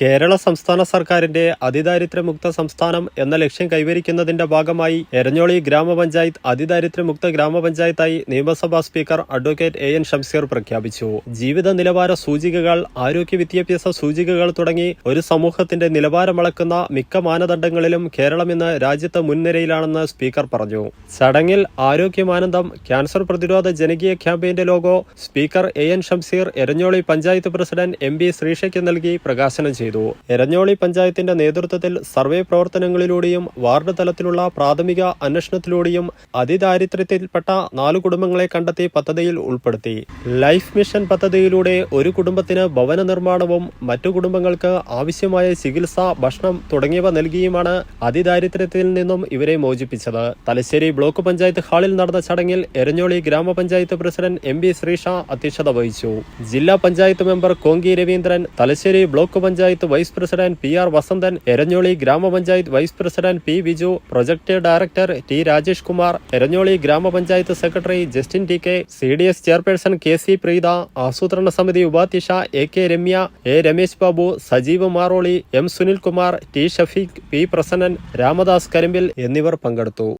കേരള സംസ്ഥാന സർക്കാരിന്റെ അതിദാരിദ്ര്യമുക്ത സംസ്ഥാനം എന്ന ലക്ഷ്യം കൈവരിക്കുന്നതിന്റെ ഭാഗമായി എരഞ്ഞോളി ഗ്രാമപഞ്ചായത്ത് അതിദാരിദ്ര്യമുക്ത ഗ്രാമപഞ്ചായത്തായി നിയമസഭാ speaker advocate A N Shamseer പ്രഖ്യാപിച്ചു. ജീവിത നിലവാര സൂചികകൾ ആരോഗ്യ വിദ്യാഭ്യാസ സൂചികകൾ തുടങ്ങി ഒരു സമൂഹത്തിന്റെ നിലവാരമളക്കുന്ന മിക്ക മാനദണ്ഡങ്ങളിലും കേരളം ഇന്ന് രാജ്യത്ത് മുൻനിരയിലാണെന്ന് സ്പീക്കർ പറഞ്ഞു. ചടങ്ങിൽ ആരോഗ്യമാനന്ദം ക്യാൻസർ പ്രതിരോധ ജനകീയ ക്യാമ്പയിന്റെ logo speaker A N Shamseer Eranholi panchayat president M B ശ്രീഷയ്ക്ക് നൽകി പ്രകാശനം ചെയ്തു. എരഞ്ഞോളി പഞ്ചായത്തിന്റെ നേതൃത്വത്തിൽ സർവേ പ്രവർത്തനങ്ങളിലൂടെയും വാർഡ് തലത്തിലുള്ള പ്രാഥമിക അന്വേഷണത്തിലൂടെയും അതിദാരിദ്ര്യത്തിൽപ്പെട്ട നാല് കുടുംബങ്ങളെ കണ്ടെത്തി പദ്ധതിയിൽ ഉൾപ്പെടുത്തി. ലൈഫ് മിഷൻ പദ്ധതിയിലൂടെ ഒരു കുടുംബത്തിന് ഭവന നിർമ്മാണവും മറ്റു കുടുംബങ്ങൾക്ക് ആവശ്യമായ ചികിത്സ ഭക്ഷണം തുടങ്ങിയവ നൽകിയുമാണ് അതിദാരിദ്ര്യത്തിൽ നിന്നും ഇവരെ മോചിപ്പിച്ചത്. തലശ്ശേരി ബ്ലോക്ക് പഞ്ചായത്ത് ഹാളിൽ നടന്ന ചടങ്ങിൽ എരഞ്ഞോളി ഗ്രാമപഞ്ചായത്ത് പ്രസിഡന്റ് എം ബി ശ്രീഷ അധ്യക്ഷത വഹിച്ചു. ജില്ലാ panchayat member Konki Raveendran Thalassery block panchayat vice president P R Vasanthan Eranholi ഗ്രാമപഞ്ചായത്ത് vice president P Viju project director T Rajesh Kumar Eranholi ഗ്രാമപഞ്ചായത്ത് secretary Justin T K C D S chairperson K C Preetha ആസൂത്രണ സമിതി ഉപാധ്യക്ഷ A K Ramya A Ramesh Babu Sajeev Maroli M Sunil Kumar T Shafeeq P Prasannan Ramadas Karimbil എന്നിവർ പങ്കെടുത്തു.